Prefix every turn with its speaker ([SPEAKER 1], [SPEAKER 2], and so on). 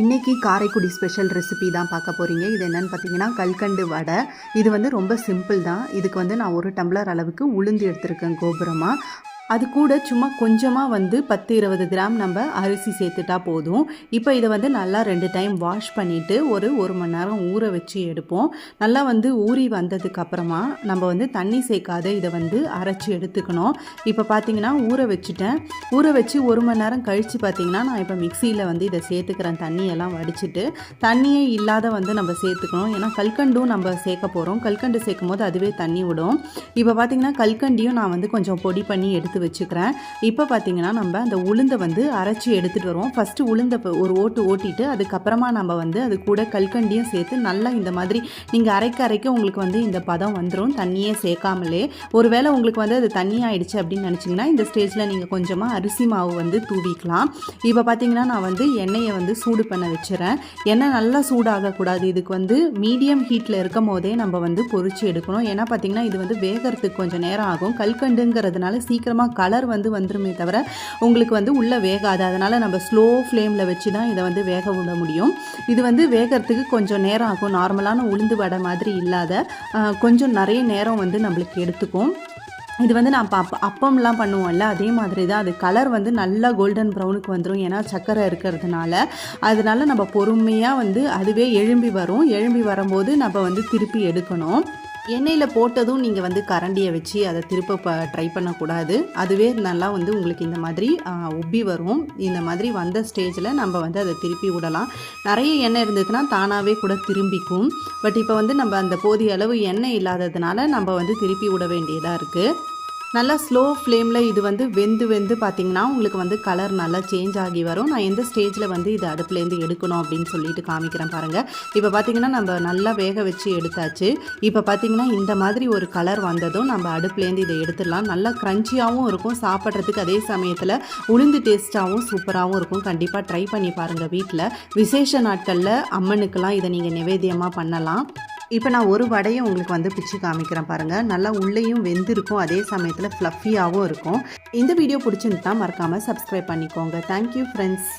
[SPEAKER 1] இன்றைக்கி Karaikudi special recipe தான் பார்க்க போகிறீங்க இது என்னென்னு பார்த்தீங்கன்னா கல்கண்டு வடை. இது வந்து ரொம்ப சிம்பிள் தான். இதுக்கு வந்து நான் ஒரு டம்ளர் அளவுக்கு உளுந்து எடுத்திருக்கேன் கோபுரமாக அது கூட சும்மா கொஞ்சமாக வந்து பத்து இருபது கிராம் நம்ம அரிசி சேர்த்துட்டா போதும். இப்போ இதை வந்து நல்லா ரெண்டு டைம் வாஷ் பண்ணிவிட்டு ஒரு ஒரு மணி நேரம் ஊற வச்சு எடுப்போம். நல்லா வந்து ஊறி வந்ததுக்கப்புறமா நம்ம வந்து தண்ணி சேர்க்காத இதை வந்து அரைச்சி எடுத்துக்கணும். இப்போ பார்த்தீங்கன்னா ஊற வச்சுட்டேன். ஊற வச்சு ஒரு மணி நேரம் கழித்து பார்த்தீங்கன்னா நான் இப்போ மிக்சியில் வந்து இதை சேர்த்துக்கிறேன். தண்ணியெல்லாம் வடிச்சிட்டு தண்ணியே இல்லாத வந்து நம்ம சேர்த்துக்கணும். ஏன்னா கல்கண்டும் நம்ம சேர்க்க போகிறோம் கல்கண்டு சேர்க்கும் போது அதுவே தண்ணி விடும். இப்போ பார்த்தீங்கன்னா கல்கண்டியும் நான் வந்து கொஞ்சம் பொடி பண்ணி எடுத்து வச்சுக்கிறேன். இப்போ பார்த்தீங்கன்னா நம்ம அந்த உளுந்தை வந்து அரைச்சி எடுத்துகிட்டு வருவோம். ஃபஸ்ட்டு உளுந்தை ஒரு ஓட்டு ஓட்டிட்டு அதுக்கப்புறமா நம்ம வந்து அது கூட கல்கண்டியும் சேர்த்து நல்லா இந்த மாதிரி நீங்கள் அரைக்க அரைக்க உங்களுக்கு வந்து இந்த பதம் வந்துடும் தண்ணியே சேர்க்காமலே. ஒருவேளை உங்களுக்கு வந்து அது தண்ணி ஆயிடுச்சு அப்படின்னு நினச்சிங்கன்னா இந்த ஸ்டேஜில் நீங்கள் கொஞ்சமாக அரிசி மாவு வந்து தூவிக்கலாம். இப்போ பார்த்தீங்கன்னா நான் வந்து எண்ணெயை வந்து சூடு பண்ண வச்சுறேன். எண்ணெய் நல்லா சூடாகக்கூடாது. இதுக்கு வந்து மீடியம் ஹீட்டில் இருக்கும் போதே நம்ம வந்து பொறிச்சு எடுக்கணும். ஏன்னா பார்த்தீங்கன்னா இது வந்து வேகறதுக்கு கொஞ்சம் நேரம் ஆகும். கல்கண்டுங்கிறதுனால சீக்கிரமாக கலர் வந்து வந்துருமே தவிர உங்களுக்கு வந்து உள்ளே வேகாது. அதனால் நம்ம ஸ்லோ ஃப்ளேமில் வச்சு தான் இதை வந்து வேக விட முடியும். இது வந்து வேகிறதுக்கு கொஞ்சம் நேரம் ஆகும். நார்மலான உளுந்து வடை மாதிரி இல்லாத கொஞ்சம் நிறைய நேரம் வந்து நம்மளுக்கு எடுத்துக்கும். இது வந்து நான் அப்ப அப்பம்லாம் பண்ணுவோம்ல அதே மாதிரி தான். அது கலர் வந்து நல்லா கோல்டன் ப்ரௌனுக்கு வந்துடும் ஏன்னா சக்கரை இருக்கிறதுனால. அதனால நம்ம பொறுமையாக வந்து அதுவே எழும்பி வரும். எழும்பி வரும்போது நம்ம வந்து திருப்பி எடுக்கணும். எண்ணெயில் போட்டதும் நீங்கள் வந்து கரண்டியை வச்சு அதை திருப்ப ப ட்ரை பண்ணக்கூடாது. அதுவே நல்லா வந்து உங்களுக்கு இந்த மாதிரி உப்பி வரும். இந்த மாதிரி வந்த ஸ்டேஜில் நம்ம வந்து அதை திருப்பி விடலாம். நிறைய எண்ணெய் இருந்ததுன்னா தானாகவே கூட திரும்பிக்கும். பட் இப்போ வந்து நம்ம அந்த போதிய அளவு எண்ணெய் இல்லாததுனால நம்ம வந்து திருப்பி விட வேண்டியதாக இருக்குது நல்லா ஸ்லோ ஃப்ளேமில் இது வந்து வெந்து வெந்து பார்த்தீங்கன்னா உங்களுக்கு வந்து கலர் நல்லா சேஞ்ச் ஆகி வரும். நான் எந்த ஸ்டேஜில் வந்து இது அடுப்புலேருந்து எடுக்கணும் அப்படின்னு சொல்லிட்டு காமிக்கிறேன் பாருங்கள் இப்போ பார்த்தீங்கன்னா நம்ம நல்லா வேக வச்சு எடுத்தாச்சு. இப்போ பார்த்தீங்கன்னா இந்த மாதிரி ஒரு கலர் வந்ததும் நம்ம அடுப்புலேருந்து இதை எடுத்துடலாம். நல்லா க்ரன்ச்சியாகவும் இருக்கும். சாப்பிட்றதுக்கு அதே சமயத்தில் உளுந்து டேஸ்ட்டாகவும் சூப்பராகவும் இருக்கும். கண்டிப்பாக ட்ரை பண்ணி பாருங்கள் வீட்டில் விசேஷ நாட்களில் அம்மனுக்கெல்லாம் இதை நீங்கள் நிவேத்தியமாக பண்ணலாம். இப்போ நான் ஒரு வடையை உங்களுக்கு வந்து பிச்சு காமிக்கிறேன் பாருங்கள் நல்லா உள்ளேயும் வெந்திருக்கும். அதே சமயத்தில் ஃப்ளஃபியாகவும் இருக்கும். இந்த வீடியோ பிடிச்சிருந்தா மறக்காமல் சப்ஸ்கிரைப் பண்ணிக்கோங்க. Thank you friends